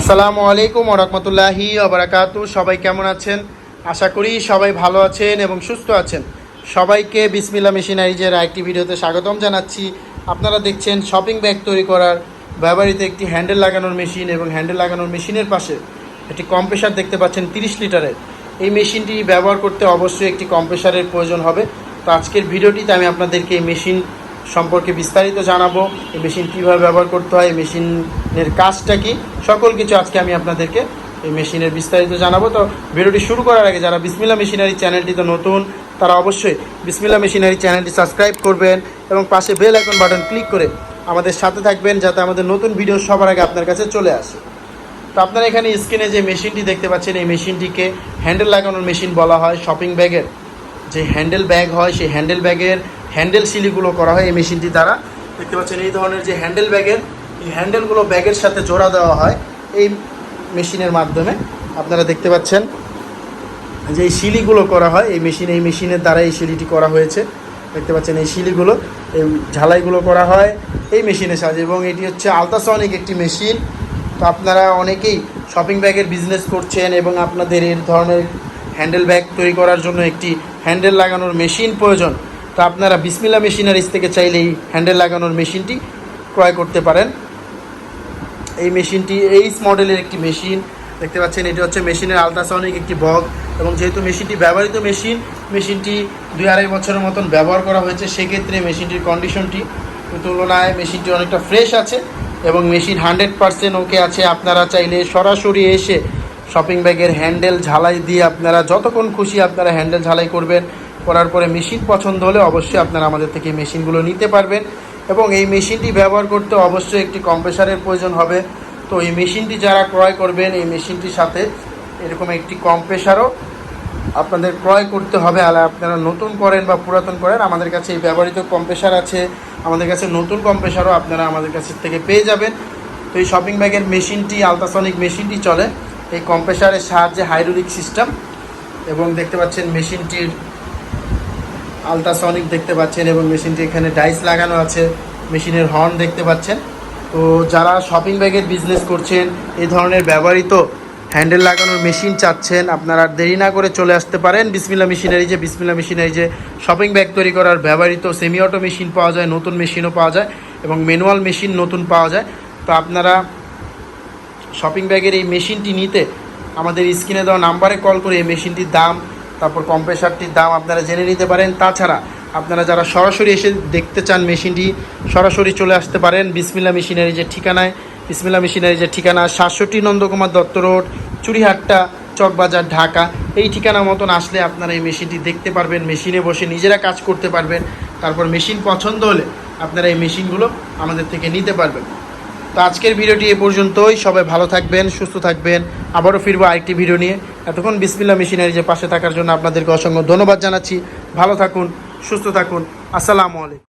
আসসালামু আলাইকুম ওরহমতুল্লাহি ওবরাকাতু সবাই কেমন আছেন? আশা করি সবাই ভালো আছেন এবং সুস্থ আছেন। সবাইকে বিসমিল্লা মেশিনারিজের একটি ভিডিওতে স্বাগতম জানাচ্ছি। আপনারা দেখছেন শপিং ব্যাগ তৈরি করার ব্যবহৃত একটি হ্যান্ডেল লাগানোর মেশিন এবং হ্যান্ডেল লাগানোর মেশিনের পাশে একটি কম্প্রেসার দেখতে পাচ্ছেন তিরিশ লিটারের। এই মেশিনটি ব্যবহার করতে অবশ্যই একটি কম্প্রেসারের প্রয়োজন হবে। তো আজকের ভিডিওটিতে আমি আপনাদেরকে এই মেশিন সম্পর্কে বিস্তারিত জানাব, এই মেশিন কীভাবে ব্যবহার করতে হয়, এই মেশিনের কাজটা কি, সকল কিছু আজকে আমি আপনাদেরকে এই মেশিনের বিস্তারিত জানাব। তো ভিডিওটি শুরু করার আগে যারা বিসমিল্লা মেশিনারি চ্যানেলটি তো নতুন, তারা অবশ্যই বিসমিল্লা মেশিনারি চ্যানেলটি সাবস্ক্রাইব করবেন এবং পাশে বেল আইকন বাটন ক্লিক করে আমাদের সাথে থাকবেন যাতে আমাদের নতুন ভিডিও সবার আগে আপনার কাছে চলে আসে। তো আপনারা এখানে স্ক্রিনে যে মেশিনটি দেখতে পাচ্ছেন, এই মেশিনটিকে হ্যান্ডেল লাগানোর মেশিন বলা হয় শপিং ব্যাগের যে হ্যান্ডেল ব্যাগ হয়, সেই হ্যান্ডেল ব্যাগের হ্যান্ডেল সিলিগুলো করা হয় এই মেশিনটি দ্বারা। দেখতে পাচ্ছেন এই ধরনের যে হ্যান্ডেল ব্যাগের, এই হ্যান্ডেলগুলো ব্যাগের সাথে জোড়া দেওয়া হয় এই মেশিনের মাধ্যমে। আপনারা দেখতে পাচ্ছেন যে এই শিলিগুলো করা হয় এই মেশিন, এই মেশিনের দ্বারা এই শিলিটি করা হয়েছে। দেখতে পাচ্ছেন এই শিলিগুলো এই ঝালাইগুলো করা হয় এই মেশিনের সাহায্যে এবং এটি হচ্ছে আলট্রাসনিক একটি মেশিন। তো আপনারা অনেকেই শপিং ব্যাগের বিজনেস করছেন এবং আপনাদের এই ধরনের হ্যান্ডেল ব্যাগ তৈরি করার জন্য একটি হ্যান্ডেল লাগানোর মেশিন প্রয়োজন। তো আপনারা বিসমিল্লা মেশিনারিজ থেকে চাইলে এই হ্যান্ডেল লাগানোর মেশিনটি ক্রয় করতে পারেন। এই মেশিনটি এইচ মডেলের একটি মেশিন। দেখতে পাচ্ছেন, এটি হচ্ছে মেশিনের আলট্রাসনিক একটি বগ এবং যেহেতু মেশিনটি ব্যবহৃত মেশিন, মেশিনটি দুই আড়াই বছরের মতন ব্যবহার করা হয়েছে, সেক্ষেত্রে মেশিনটির কন্ডিশনটি তুলনায় মেশিনটি অনেকটা ফ্রেশ আছে এবং মেশিন হান্ড্রেড পারসেন্ট ওকে আছে। আপনারা চাইলে সরাসরি এসে শপিং ব্যাগের হ্যান্ডেল ঝালাই দিয়ে আপনারা যতক্ষণ খুশি আপনারা হ্যান্ডেল ঝালাই করবেন। করার পরে মেশিন পছন্দ হলে অবশ্যই আপনারা আমাদের থেকে মেশিনগুলো নিতে পারবেন। এবং এই মেশিনটি ব্যবহার করতে অবশ্যই একটি কম্প্রেসারের প্রয়োজন হবে। তো এই মেশিনটি যারা ক্রয় করবেন, এই মেশিনটির সাথে এরকম একটি কম্প্রেসারও আপনাদের ক্রয় করতে হবে। আর আপনারা নতুন করেন বা পুরাতন করেন, আমাদের কাছে এই ব্যবহৃত কম্প্রেসার আছে। আমাদের কাছে নতুন কম্প্রেসারও আপনারা আমাদের কাছ থেকে পেয়ে যাবেন। তো এই শপিং ব্যাগের মেশিনটি, আলট্রাসনিক মেশিনটি চলে। এই কম্প্রেসারের সাহায্যে হাইড্রোলিক সিস্টেম। এবং দেখতে পাচ্ছেন মেশিনটির আলট্রাসনিক দেখতে পাচ্ছেন এবং মেশিনটি এখানে ডাইস লাগানো আছে, মেশিনের হর্ন দেখতে পাচ্ছেন। তো যারা শপিং ব্যাগের বিজনেস করছেন, এই ধরনের ব্যবহৃত হ্যান্ডেল লাগানোর মেশিন চাচ্ছেন, আপনারা দেরি না করে চলে আসতে পারেন। বিসমিল্লা মেশিনারি যে বিসমিল্লা মেশিনারি যে শপিং ব্যাগ তৈরি করার ব্যবহৃত সেমি অটো মেশিন পাওয়া যায়, নতুন মেশিনও পাওয়া যায় এবং ম্যানুয়াল মেশিন নতুন পাওয়া যায়। তো আপনারা শপিং ব্যাগের এই মেশিনটি নিতে আমাদের স্ক্রিনে দেওয়া নাম্বারে কল করে এই মেশিনটির দাম তারপর কম্প্রেসারটির দাম আপনারা জেনে নিতে পারেন। তাছাড়া আপনারা যারা সরাসরি এসে দেখতে চান মেশিনটি, সরাসরি চলে আসতে পারেন বিসমিল্লা মেশিনারি যে ঠিকানায়। বিসমিল্লা মেশিনারি যে ঠিকানা, সাতষট্টি নন্দকুমার দত্ত রোড চুরিহাট্টা চকবাজার, ঢাকা। এই ঠিকানা মতন আসলে আপনারা এই মেশিনটি দেখতে পারবেন, মেশিনে বসে নিজেরা কাজ করতে পারবেন। তারপর মেশিন পছন্দ হলে আপনারা এই মেশিনগুলো আমাদের থেকে নিতে পারবেন। তো আজকের ভিডিওটি এ পর্যন্তই। সবাই ভালো থাকবেন, সুস্থ থাকবেন। আবারও ফিরবো আরেকটি ভিডিও নিয়ে। এতক্ষণ বিসমিল্লা মেশিনারি যে পাশে থাকার জন্য আপনাদেরকে অসংখ্য ধন্যবাদ জানাচ্ছি। ভালো থাকুন, সুস্থ থাকুন। আসসালামু আলাইকুম।